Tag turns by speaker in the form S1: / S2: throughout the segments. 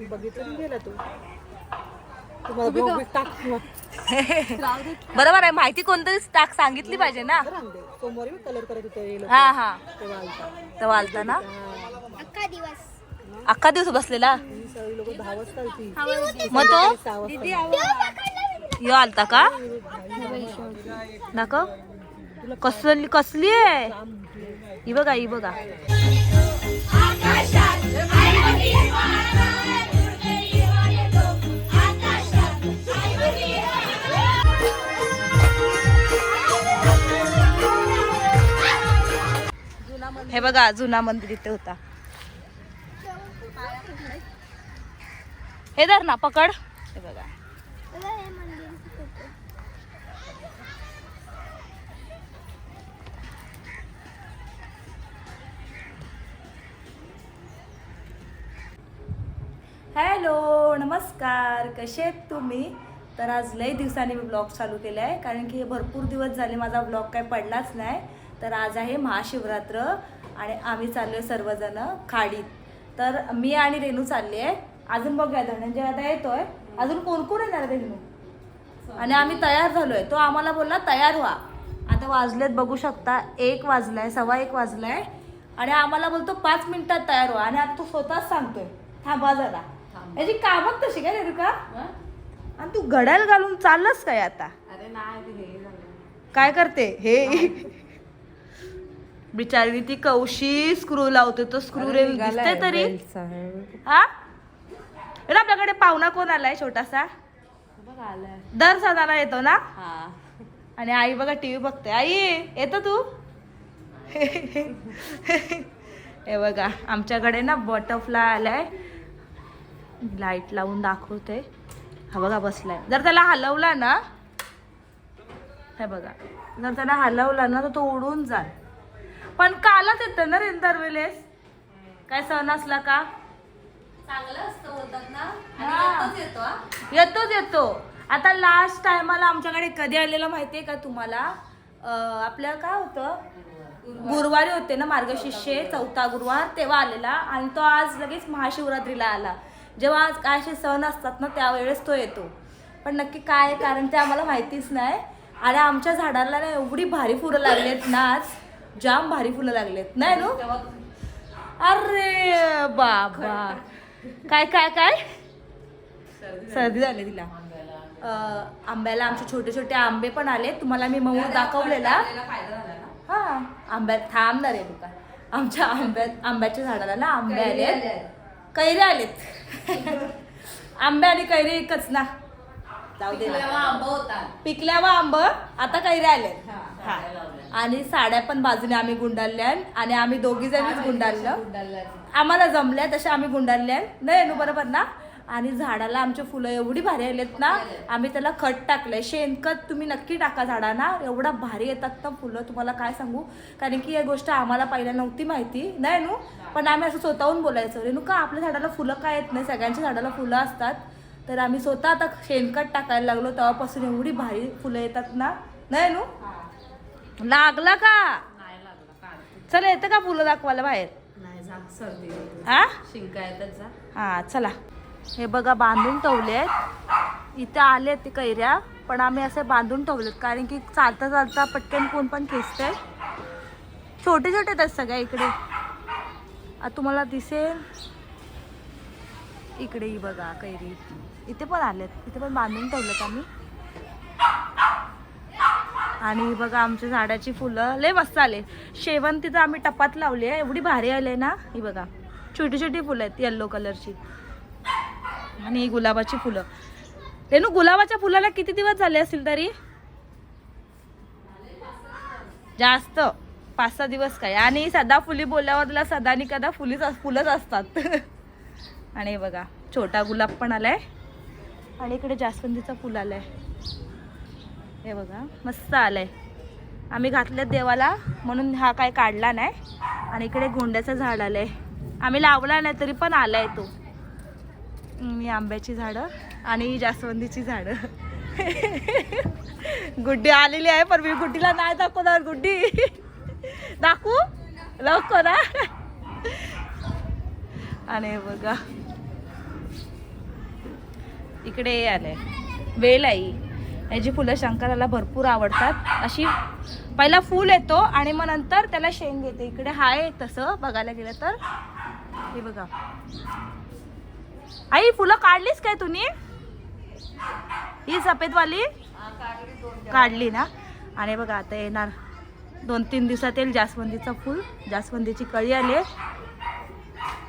S1: मी बघितलं गेला तू. तुम्हाला ब्लॉग टाक
S2: बरोबर आहे माहिती कोणतरी टाक सांगितली पाहिजे ना.
S1: दे. सोमवारी मी कलर करत होतो हे लोक.
S2: हा हा.
S1: तेव्हा आलता
S2: तेव्हा आलता ना?
S3: अख्खा दिवस.
S2: अख्खा दिवस बसलेला?
S1: ही सगळी लोक दहा वाजता आलती.
S2: मग तो
S1: सहा वाजता.
S2: यो आलता का? दाखव. कसली कसली आहे? ही बघा ही बघा. हे बघा जुना मंदिर इथे होता. हे धर ना पकड. हे बघा. हॅलो नमस्कार. कसे आहेत तुम्ही? तर आज लई दिवसांनी मी ब्लॉग चालू केला आहे कारण की हे भरपूर दिवस झाले माझा ब्लॉग काय पडलाच नाही. तर आज आहे महाशिवरात्र. आणि आम्ही चाललो आहे सर्वजण खाडीत. तर मी आणि रेणू चालली आहे अजून बघूया धनंजय आता येतोय. अजून कोण कोण येणार रेणू? आणि आम्ही तयार झालोय. तो आम्हाला बोलला तयार व्हा. आता वाजलेत बघू शकता एक वाजलाय सव्वा एक वाजलाय. आणि आम्हाला बोलतो पाच मिनिटात तयार व्हा. आणि आता तो स्वतःच सांगतोय थांबा जरा. याची कामच तशी काय रेणू का आणि तू घड्याल घालून चाललंस काय आता?
S1: अरे नाही
S2: काय करते? हे बिचारी ती कवशी स्क्रू लावते तो स्क्रू रे दिसते तरी. हा? रे आपल्याकडे पाहुणा कोण आलाय छोटासा? दर सणाला येतो ना? आणि आई बघा टीव्ही बघते आई येतो तू? हे बघा आमच्याकडे ना बटरफ्लाय आलाय. लाइट लावून दाखवते. हा बघा बसलाय. जर त्याला हलवला ना हे बघा. जर त्याला हलवला ना तर तो उडून जाल पण कालच येतं ना रे दरवेळेस काय सण असला का? हा. येतोच येतो आता लास्ट टायमाला आमच्याकडे कधी आलेला माहितीये का तुम्हाला? अं, आपल्या काय होतं? गुरुवारी होते ना मार्गशिष्य चौथा गुरुवार तेव्हा आलेला. आणि तो आज लगेच महाशिवरात्रीला आला. जेव्हा आज काय असे सण असतात ना त्यावेळेस तो येतो. पण नक्की काय आहे? कारण ते आम्हाला माहितीच नाही. आणि आमच्या झाडाला ना एवढी भारी फुलं लागलेत ना आज. जाम भारी फुलं लागलेत. नाही नो? अरे बाबा. काय काय काय? सर्दी झाली तिला. आंब्याला आमचे छोटे छोटे आंबे पण आले तुम्हाला मी मऊ दाखवलेला. हा आंब्यात थांबणार आहे दुकान आमच्या आंब्यात आंब्याच्या झाडाला ना आंबे आले कैरे आलेत. आंबे आणि कैरे एकच ना. जाऊ दे ना. पिकल्यावर आंब आता कैरे आले हा आणि साड्या पण बाजूने आम्ही गुंडाळल्या आणि आम्ही दोघी जणीच गुंडाळलं. आम्हाला जमल्या तशा आम्ही गुंडाळल्या नाही नू बरोबर ना? आणि झाडाला आमचे फुलं एवढी भारी आलेत ना आम्ही त्याला खत टाकलंय. शेणखत तुम्ही नक्की टाका झाडांना. एवढा भारी येतात ना फुलं तुम्हाला काय सांगू? कारण की ही गोष्ट आम्हाला पहिल्या नव्हती माहिती. नाही नू पण आम्ही असं स्वतःहून बोलायचो. रेणू का आपल्या झाडाला फुलं काय येत नाही? सगळ्यांच्या झाडाला फुलं असतात. तर आम्ही स्वतः आता शेणखत टाकायला लागलो तेव्हापासून एवढी भारी फुलं येतात ना. नाही नू लागला का? चला येतं का फुलं दाखवायला बाहेर?
S1: नाही जा. सर्दी
S2: हा
S1: शिंका येतात जा.
S2: हा चला. हे बघा बांधून ठेवले आहेत. इथे आले ते कैऱ्या पण आम्ही असे बांधून ठेवलेत कारण की चालता चालता पटकन कोण पण खेचते छोटे छोटे आहेत सगळ्या इकडे. आता तुम्हाला दिसेल? इकडे ही बघा कैरी. इथे पण आलेत. इथे पण बांधून ठेवलेत आम्ही. आणि बघा आमच्या झाडाची फुलं लय मस्त आले. शेवंतीचं आम्ही टपात लावली आहे. एवढी भारी आले ना ही बघा. छोटी छोटी फुलं आहेत येल्लो कलरची आणि गुलाबाची फुलं. रेणू गुलाबाच्या फुलाला किती दिवस झाले असतील तरी? जास्त. पाच सहा दिवस काय. आणि सदा फुली बोलल्यावर तुला सदा आणि कदा फुलीच फुलंच असतात. आणि बघा छोटा गुलाब पण आलाय. आणि इकडे जास्वंदीचं फुल आलाय. हे बघा मस्त आलंय. आम्ही घातलं देवाला म्हणून हा काय काढला नाही. आणि इकडे गोंड्याचं झाड आलंय. आम्ही लावला नाही तरी पण आलाय तो. मी आंब्याची झाडं आणि जास्वंदीची झाडं. गुड्डी आलेली आहे पण मी गुड्डीला नाही दाखवणार गुड्डी. दाखवू? लवकर आणि बघा. इकडे हे आलंय. वेल आई याची फुलं शंकराला भरपूर आवडतात अशी पहिला फूल येतो आणि मग नंतर त्याला शेंग येते. इकडे हाय तसं बघायला गेलं तर. हे बघा. आई फुलं काढलीस काय तुम्ही? ही सफेदवाली? काढली ना? आणि बघा आता येणार दोन तीन दिवसात येईल जास्वंदीचं फूल. जास्वंदीची कळी आली आहे.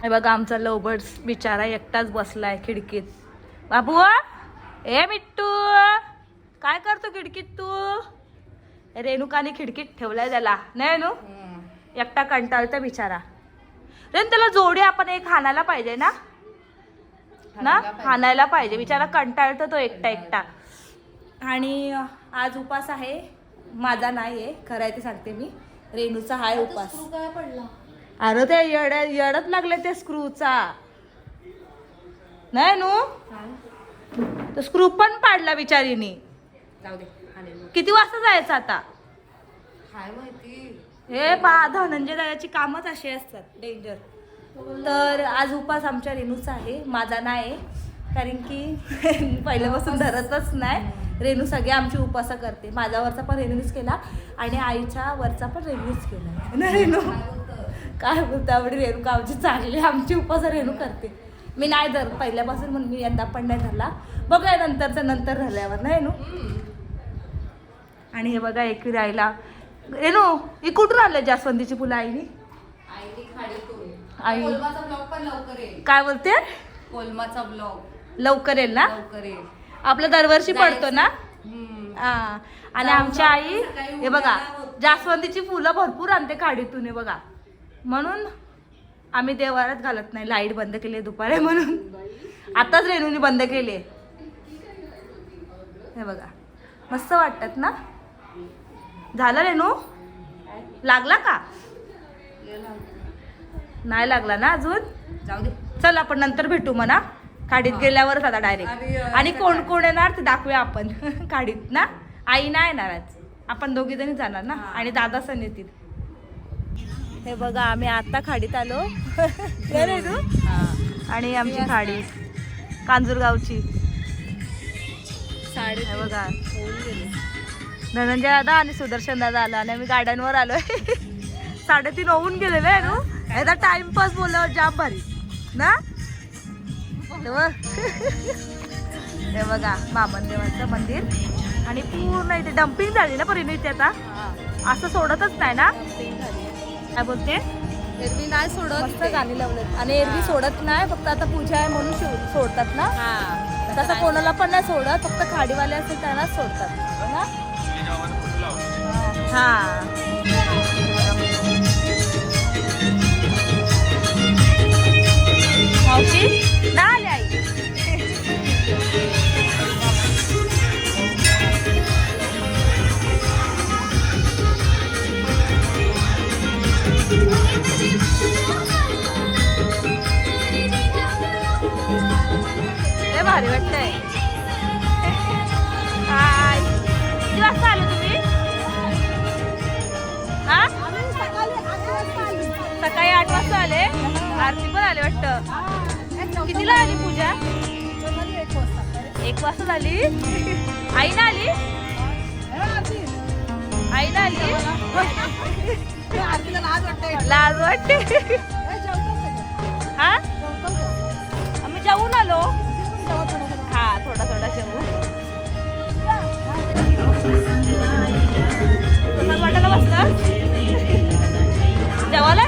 S2: हे बघा आमचा लवबर्ड्स बिचारा एकटाच बसलाय खिडकीत. बाबू हो? ए मिट्टू! काय करतो खिडकीत तू? रेणुकाने खिडकीत ठेवलाय त्याला. नाही नू? एकटा कंटाळतो बिचारा. रेन त्याला जोडी आपण एक हाणायला पाहिजे ना? ना? हाणायला पाहिजे. बिचारा कंटाळतो तो एकटा एकटा. आणि आज उपास आहे. माझा नाही आहे. खरं आहे ते सांगते मी. रेणूचा हाय उपास.
S1: पडला?
S2: अरे ते येड्या येडत लागले ते स्क्रूचा नाही नू? तो स्क्रू पण पाडला बिचारीनी.
S1: जाऊ दे आले
S2: किती वाजता जायचं आता?
S1: काय माहिती.
S2: हे पहा धनंजय दादाची कामच अशी असतात डेंजर तर आज उपास आमच्या रेणूचा आहे माझा नाही कारण की पहिल्यापासून धरतच नाही. रेणू सगळे आमची उपास करते. माझ्या वरचा पण रेणूनीच केला आणि आईच्या वरचा पण रेणूच केला. ना रेणू. काय बोलतो आवडी रेणू का आमची चांगली. आमची उपास रेणू करते. मी नाही धर पहिल्यापासून म्हणून मी यंदा पण नाही धरला. बघूया नंतरचं नंतर धरल्यावर ना रेणू? आणि हे बघा एकवी राहिला. रेणू ही कुठून आलं जास्वंदीची फुलं आईनी? आई. काय बोलते?
S1: कोलमाचा ब्लॉग.
S2: लवकर येईल ना? आपला दरवर्षी पडतो ना. हा. आणि आमची आई हे बघा जास्वंदीची फुलं भरपूर आणते खाडीतून हे बघा. म्हणून आम्ही देवारात घालत नाही. लाइट बंद केली आहे दुपारी म्हणून. आताच रेणूनी बंद केली हे बघा. मस्त वाटतात ना? झालं रेणू? लागला का? नाही लागला ना अजून?
S1: जाऊ दे.
S2: चल आपण नंतर भेटू म्हणा. खाडीत गेल्यावरच आता डायरेक्ट आणि कोण कोण येणार ते दाखवूया आपण. खाडीत ना? आई नाही येणार आज. आपण दोघी जणी जाणार ना? आणि दादा सण येतील. हे बघा आम्ही आता खाडीत आलो. आणि आमची खाडी कांजूरगावची.
S1: साडे
S2: बघा. धनंजय दादा आणि सुदर्शन दादा आला आणि आम्ही गार्डनवर आलोय. साडेतीन होऊन गेलेले आहे ना? एकदा टाइमपास बोलल्यावर जाम भारी. ना? तेव्हा हे बघा मामन देवाचं मंदिर. आणि पूर्ण इथे डम्पिंग झाली ना परिणी इथे आता. असं सोडतच नाही ना? काय बोलते?
S1: एरवी नाही सोडत.
S2: गाणी लावलेत. आणि एरवी सोडत नाही फक्त आता पूजा आहे म्हणून सोडतात ना? तसं कोणाला पण नाही सोडत फक्त खाडीवाले असेल त्यांनाच सोडतात. हो ना हा मावशी ना आले आई लय भारी वाटतंय हाय किती वाजता सकाळी आठ वाजता आले. आरती पण आले वाटतं. कितीला आली पूजा? एक वाजता झाली. आई ना आली? आई ना आली? लाज वाटते. हा? आम्ही जाऊन आलो. हा थोडा थोडा जेवू. प्रसाद वाटायला बसला जेवायला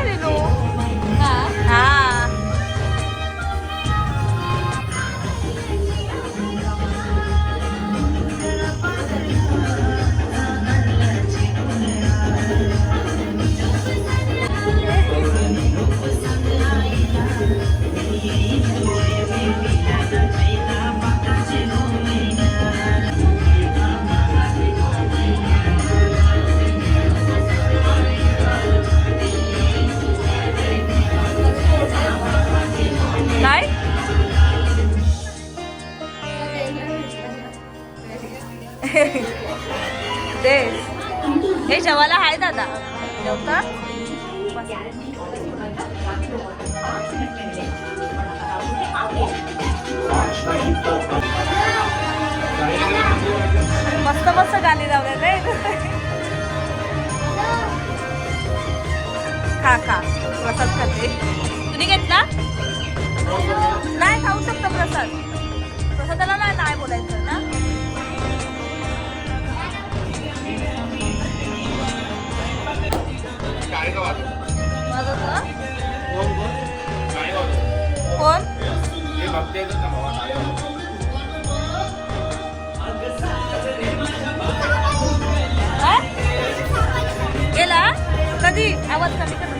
S2: कधी आवाज कमी कर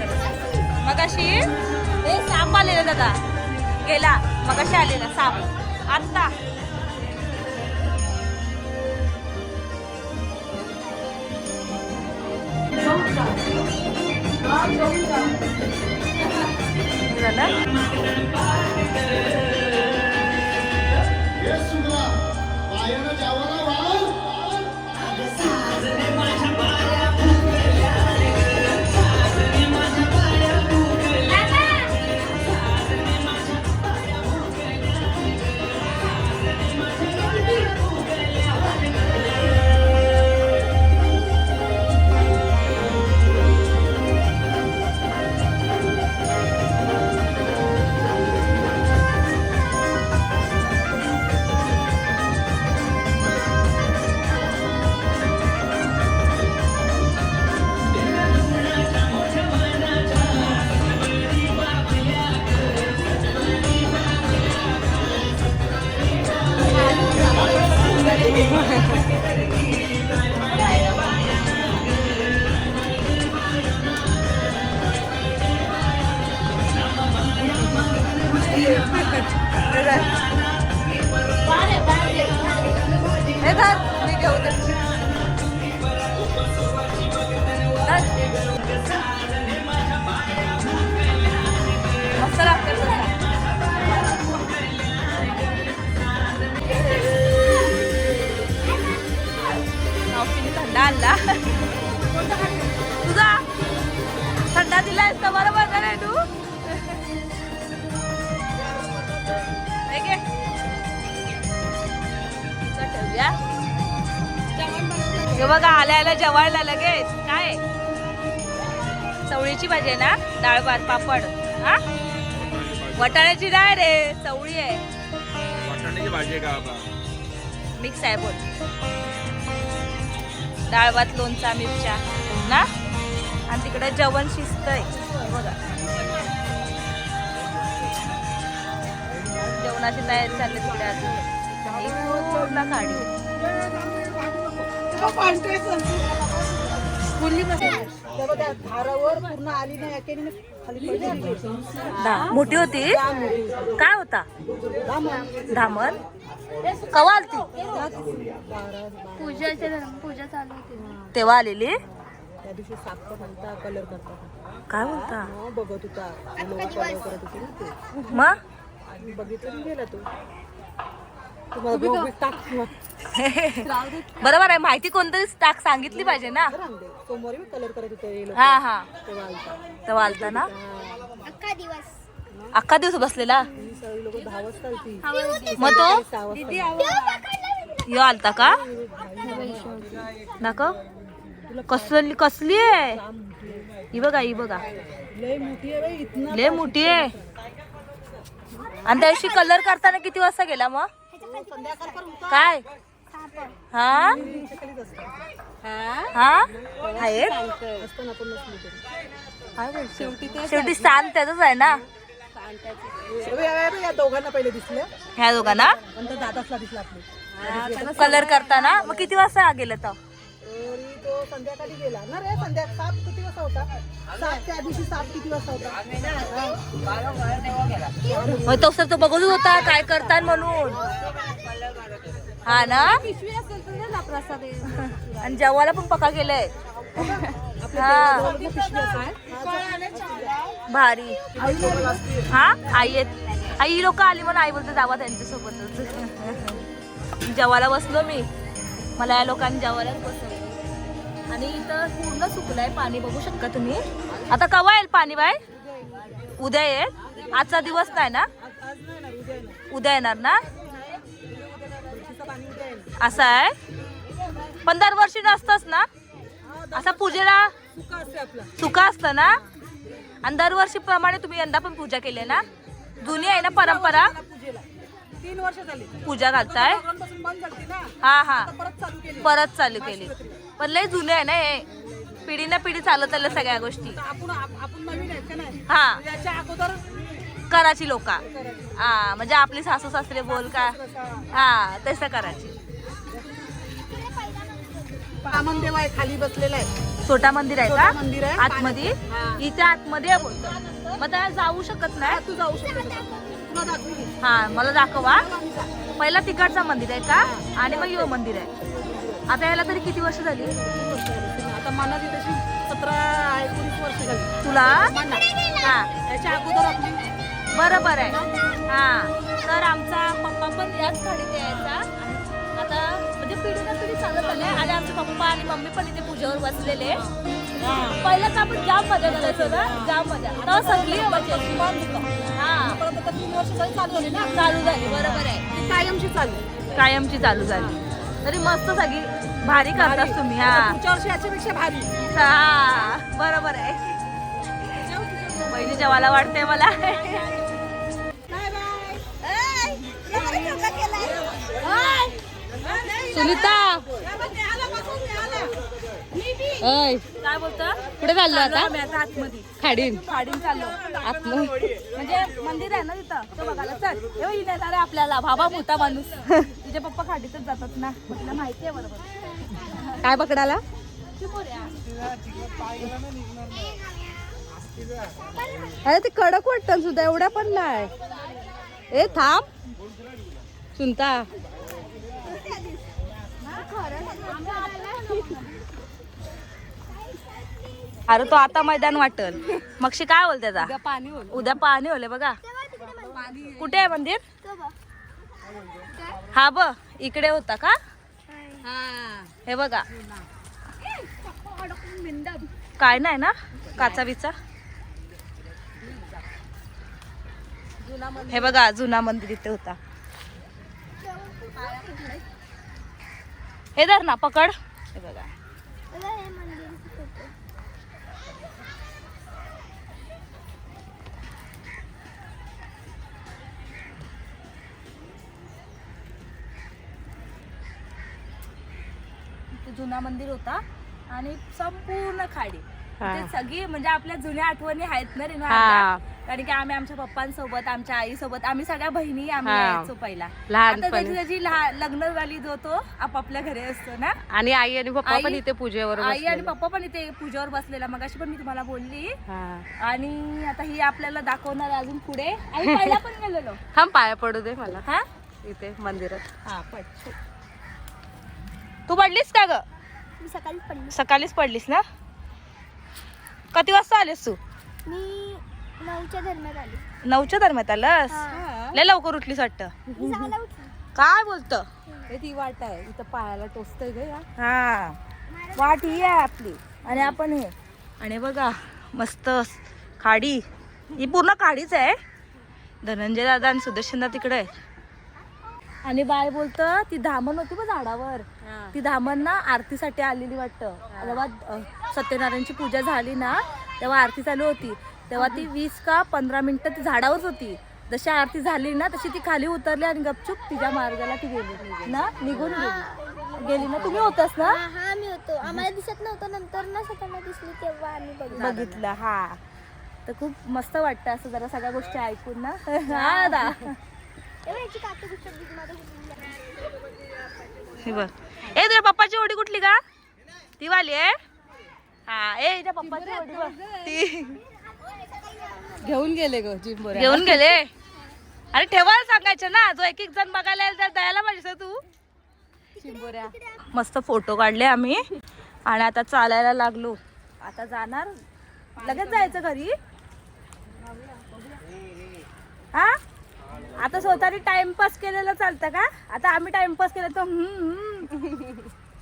S2: मगाशी ए साप आलेला दादा. गेला. मगाशी आलेला साप. आत्ता. झालं? जेवायला लगेच. काय? चवळीची भाजी आहे ना? डाळ भात पापड. हा? वटाण्याची डाळ रे. चवळी आहे.
S4: वाटाण्याची भाजी का
S2: मिक्स आहे बोल. डाळ भात लोणचा मिरच्या. ना? आणि तिकडे जेवण शिजतंय. बघा. जेवणाची तयारी चालली आणि पूर्ण काढी
S1: धारावर पूर्ण आली नाही एकेने खाली पडली
S2: दा- मोठी होती? काय होता? धामण? कवा आलती?
S3: पूजाच्या दरम्यान पूजा चालू होती.
S2: तेव्हा आलेली?
S1: त्या दिवशी साप म्हणता कलर करता
S2: काय
S1: हा बघत होता. करत
S2: मग?
S1: बघितलं गेला तो तुम्हाला ब्लॉग बिग टाक किंवा
S2: बरोबर आहे माहिती कोणतरी टाक सांगितली पाहिजे ना.
S1: सोमवारी मी कलर करत होते हे लोक.
S2: हा हा.
S1: तेव्हा आलता
S2: ना?
S3: अख्खा दिवस.
S2: अख्खा दिवस बसलेला?
S1: सगळी लोक दहा वाजता आलती.
S2: मग तो? यो आलता का? दाखव. कसली कसली आहे? ही बघा ही बघा.
S1: लय मोठी आहे
S2: आणि त्या दिवशी कलर करताना किती वाजता गेला मग? काय? हा? हा? आहेत? शेवटी स्थान त्याच आहे ना?
S1: या दोघांना? पहिले दिसलं
S2: ह्या दोघांना
S1: दिसला
S2: कलर करताना? मग किती वाजता गेलं तर
S1: तरी तो संध्याकाळी गेला. ना रे संध्या साप किती वाजता होता? साप त्या दिवशी साप किती वाजता होता?
S2: मग तो सर तो बघत होता काय करतात म्हणून. हा ना? आणि जेवायला पण पका गेलंय हा. भारी. हा? आई आहेत. आई लोक आली म्हणून आई बोलते जावा त्यांच्यासोबतच. जेवायला बसलो मी. मला या लोकांनी जेवायलाच बसवलं. आणि इथं पूर्ण सुकलंय पाणी बघू शकता तुम्ही. आता कवा येईल पाणी बाय उद्या येईल. आजचा दिवस नाही ना? उद्या येणार ना? असं आहे? पण दरवर्षी नसतंच ना? असा पूजेला
S1: सुका असते
S2: ना? आणि दरवर्षी प्रमाणे तुम्ही यंदा पण पूजा केली ना? जुनी आहे ना परंपरा?
S1: तीन वर्ष झाली.
S2: पूजा घालताय? हा हा.
S1: परत चालू केली.
S2: पण लय जुने आहे ना हे. पिढी ना पिढी चालत आल्या सगळ्या गोष्टी.
S1: तर आपण आप- आपण नवीन आहेत का नाही?
S2: हा.
S1: याच्या अगोदर
S2: कराची लोका. हा म्हणजे आपली सासू सासरे बोल का? हा तसं करायची.
S1: वामन देव आहे खाली बसलेला आहे.
S2: छोटा मंदिर आहे का?
S1: मंदिर आहे
S2: आतमध्ये. इथे आतमध्ये मग त्या जाऊ शकत नाही?
S1: तू जाऊ शकतो?
S2: हा मला दाखवा. पहिला तिकडचा मंदिर आहे का? आणि मग यो मंदिर आहे. आता याला तरी किती वर्ष झाली?
S1: आता मना ती तशी सतरा एकोणीस वर्ष झाली.
S2: तुला? हा.
S1: याच्या अगोदर आपली.
S2: बरोबर आहे. हा. तर आमचा पप्पा पण याच गाडीत यायचा. आता म्हणजे पिढी ना पिढी चालत आले आणि आमचे पप्पा आणि मम्मी पण इथे पूजेवर बसलेले पहिलं तर आपण जाम मजा करायचो ना जाम मजा सगळी हा.
S1: आता तीन वर्ष चालू झाली ना?
S2: चालू झाली. बरोबर आहे.
S1: कायमची चालू
S2: कायमची चालू झाली. तरी मस्त सगळी भारी करतास तुम्ही हा.
S1: पुढच्या वर्षी याच्यापेक्षा भारी.
S2: हा बरोबर आहे. बहिणीच्या मला वाटते मला.
S3: सुनीता. अय
S2: काय बोलता?
S3: कुठे चाललो आता?
S2: आम्ही आता आतमध्ये.
S3: खाडीन.
S2: खाडीन चाललो.
S3: आतलं
S2: म्हणजे मंदिर आहे ना तिथं? तो बघायला. चल हे इथे येणार आपल्याला. बाबा मोठा माणूस. तुझे पप्पा खाडीतच जातात ना. तिला माहिती आहे बरोबर.
S3: काय पकडाला? अरे ते कडक वाटतं सुद्धा एवढा पण नाही. ए थांब. सुनता.
S2: अरे तो आता मैदान वाटल. मगशी काय बोल त्याचा
S3: पाणी होल
S2: उद्या पाणी होले बघा. कुठे आहे मंदिर? हा ब इकडे होता का? हे बघा. काय नाही ना? काचा बिचा हे बघा जुना मंदिर इथे होता. हे धर ना पकड. हे बघा. जुना मंदिर होता आणि संपूर्ण खाडी.
S3: हा.
S2: सगळी म्हणजे आपल्या जुन्या आठवणी आहेत ना रे
S3: हा.
S2: कारण की आम्ही आमच्या पप्पांसोबत आमच्या आईसोबत आम्ही सगळ्या बहिणी आम्ही
S3: हा.
S2: यायचो पहिला. आता
S3: लहानपणी.
S2: त्याची त्याची लहा- लग्न झाली जो तो आपापल्या घरी असतो ना?
S3: आणि आई आणि पप्पा पण
S2: आई-
S3: इथे पूजेवर
S2: आई आणि
S3: बसलेले.
S2: पप्पा पण इथे पूजेवर बसलेला. मग अशी पण मी तुम्हाला बोलली.
S3: हा.
S2: आणि आता ही आपल्याला दाखवणार आहे अजून पुढे. आम्ही पहिला पण गेलेलो
S3: थांब पाया पडू दे मला.
S2: हा?
S3: इथे मंदिरात.
S2: हा पड. तू पडलीस का ग?
S3: मी सकाळी पडली.
S2: सकाळीच पडलीस ना? किती वाजता आलीस तू?
S3: मी नऊच्या दरम्यान आली.
S2: नऊच्या दरम्यान आलंस? लय लवकर उठलीस वाटतं. काय बोलत?
S3: हे ती वाट आहे. इथं पायाला टोचतंय ग या.
S2: हा. वाट ही आहे आपली. आणि आपण हे. आणि बघा मस्त खाडी. ही पूर्ण खाडीच आहे. धनंजय दादा आणि सुदर्शन तिकडे आहे. आणि बाय बोलत ती धामण होती बघ झाडावर. ती धामण ना आरतीसाठी आलेली वाटतं. जेव्हा सत्यनारायणची पूजा झाली ना तेव्हा आरती चालू होती. तेव्हा ती वीस का पंधरा मिनिटं ती झाडावरच होती. जशी आरती झाली ना तशी ती खाली उतरली आणि गपचूप तिच्या मार्गाला ती गेली. ना निघून गेली. गेली ना? तुम्ही होतस ना?
S3: हा मी होतो. आम्हाला दिसत नव्हतं. नंतर ना सकाळला दिसली तेव्हा आम्ही बघितलं
S2: बघितलं हा. तर खूप मस्त वाटतं असं जरा सगळ्या गोष्टी ऐकून ना. हा दा. हे बघ. ए तुझ्या पप्पाची ओढी कुठली का ती वाली आहे? हा ए त्या पप्पाची ओढी बघ. ती
S3: घेऊन गेले ग जिम
S2: घेऊन गेले? अरे ठेवायला सांगायचं ना. जो एक एक जण बघायला येईल त्याला द्यायला पाहिजे तू.
S3: चिंबोऱ्या
S2: मस्त फोटो काढले आम्ही. आणि आता चालायला लागलो. आता जाणार? लगेच जायचं घरी? हा? आता स्वतःने टाइमपास केलेलं चालतं का? आता आम्ही टाइमपास केलं तर.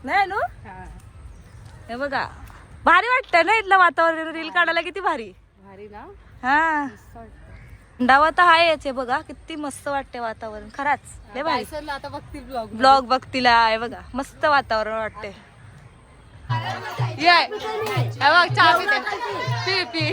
S2: नाही नु? हे. बघा. भारी वाटतं ना इथलं वातावरण? रील काढायला किती भारी.
S3: भारी ना?
S2: हा. डावा तर आहेच आहे बघा. किती मस्त वाटते वातावरण. खराच. लय भारी.
S3: आता बघतील ब्लॉग
S2: ब्लॉग बघतीला. आहे बघा. मस्त वातावरण वाटते
S5: ये. हे बघ चहा पी पी.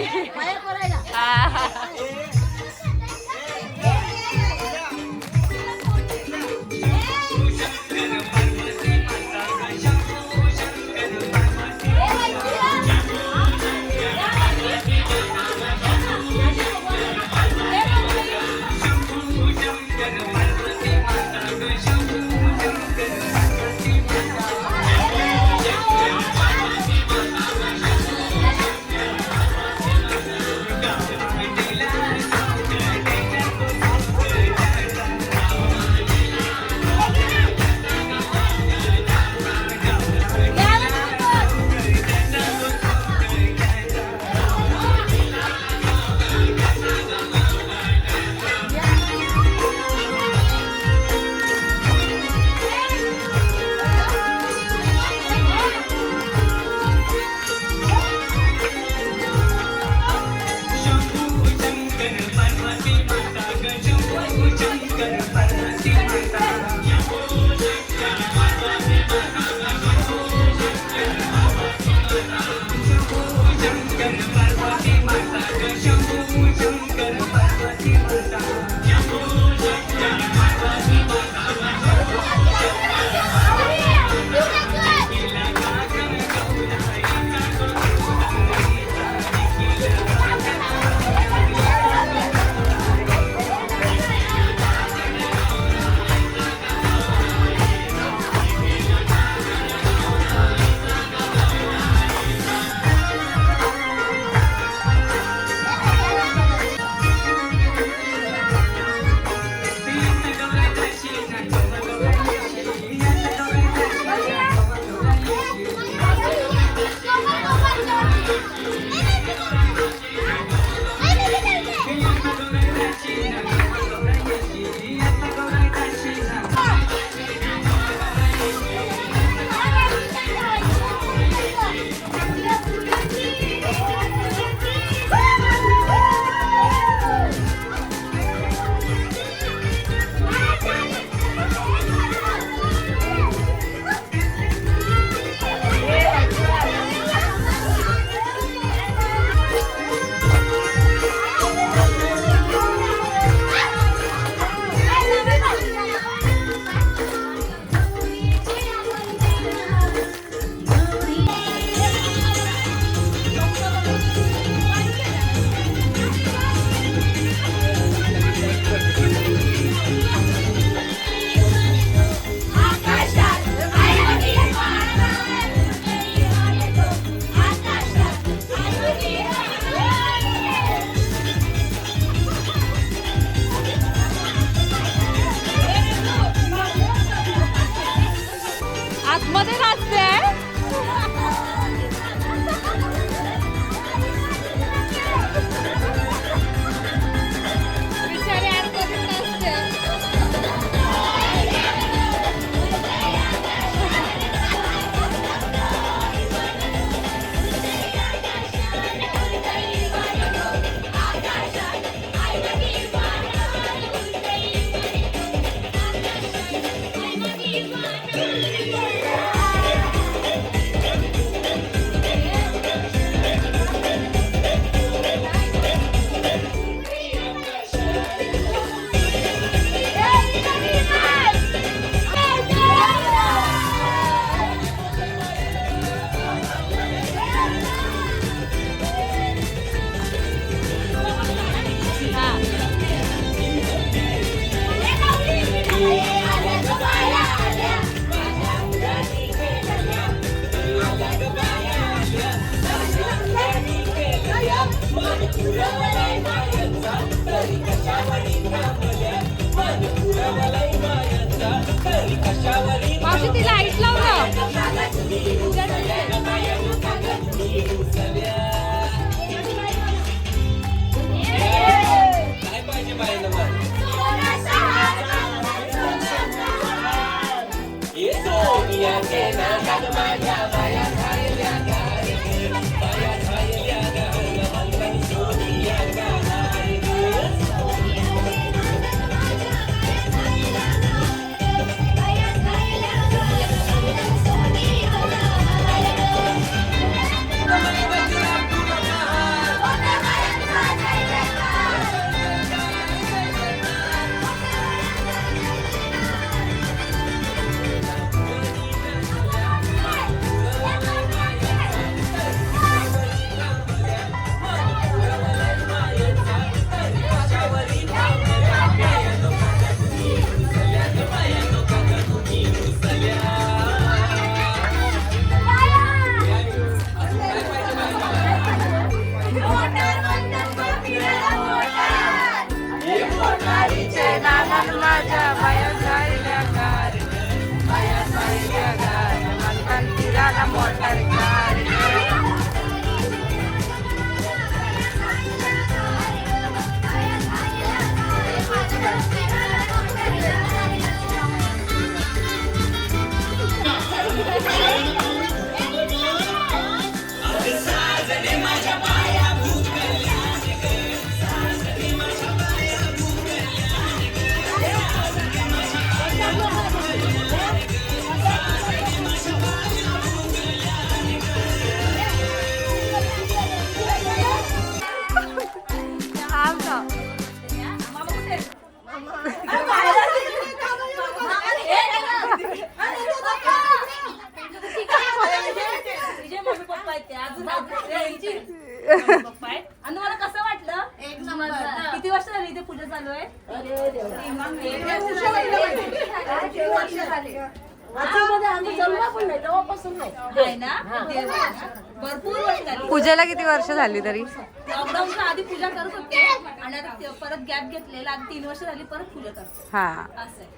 S2: झाली
S3: तरी.
S2: लॉकडाऊनच्या आधी पूजा करत होते आणि आता परत गॅप घेतलेला आणि तीन वर्ष झाली परत पूजा करते
S3: हा.
S2: असं आहे.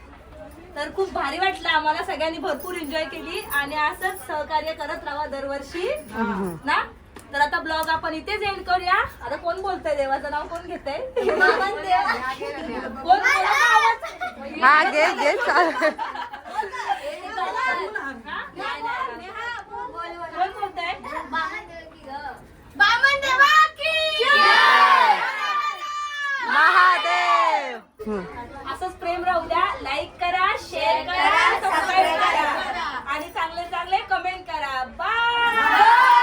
S2: तर खूप भारी वाटलं आम्हाला सगळ्यांनी भरपूर एन्जॉय केली आणि असंच सहकार्य करत राहा दरवर्षी. ना? तर आता ब्लॉग आपण इथेच एंड करूया. आता कोण बोलतंय देवाचं नाव? कोण घेतंय? कोण बोलतंय? आवाज?
S3: हा घे घे चालेल
S2: महादेव. असंच प्रेम राहू द्या. लाईक करा शेअर करा सबस्क्राईब करा. आणि चांगले चांगले कमेंट करा. बाय